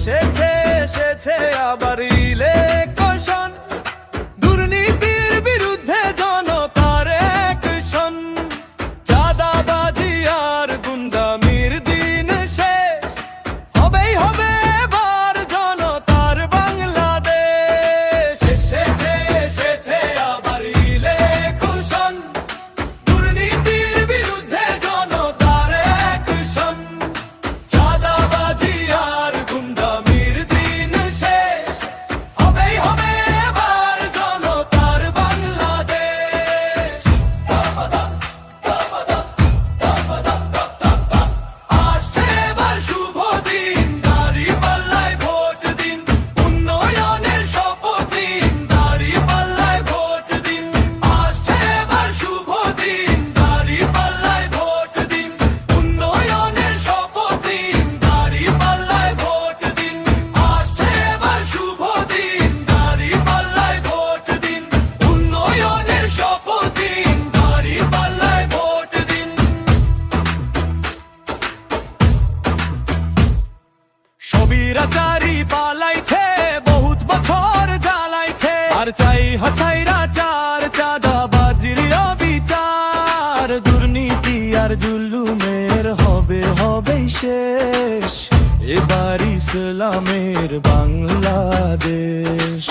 এসেছে এসেছে আবার পালাইছে, বহুত বছর জ্বালাইছে। আর চাই হছাইরা চার চাঁদা বাজির বিচার দুর্নীতি আর জুলুমের হবে হবে শেষ। এবার ইসলামের বাংলাদেশ।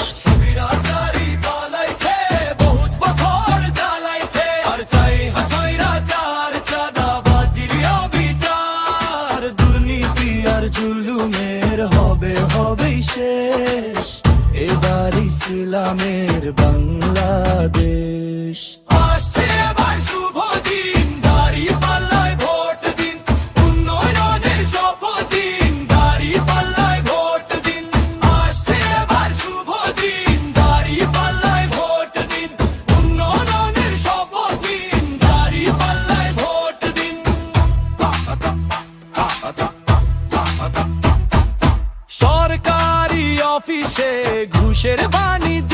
আর জুলুমের হবে হবে শেষ। এবার ইসলামের বাংলাদেশ। চলছে ঘুষের বাণিজ্য,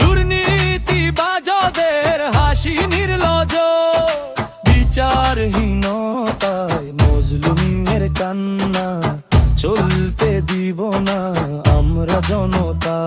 দুর্নীতি বাজদের হাসি নির্লজ বিচারহীনতায় মজলুমের কান্না, চলতে দিব না আমরা জনতা।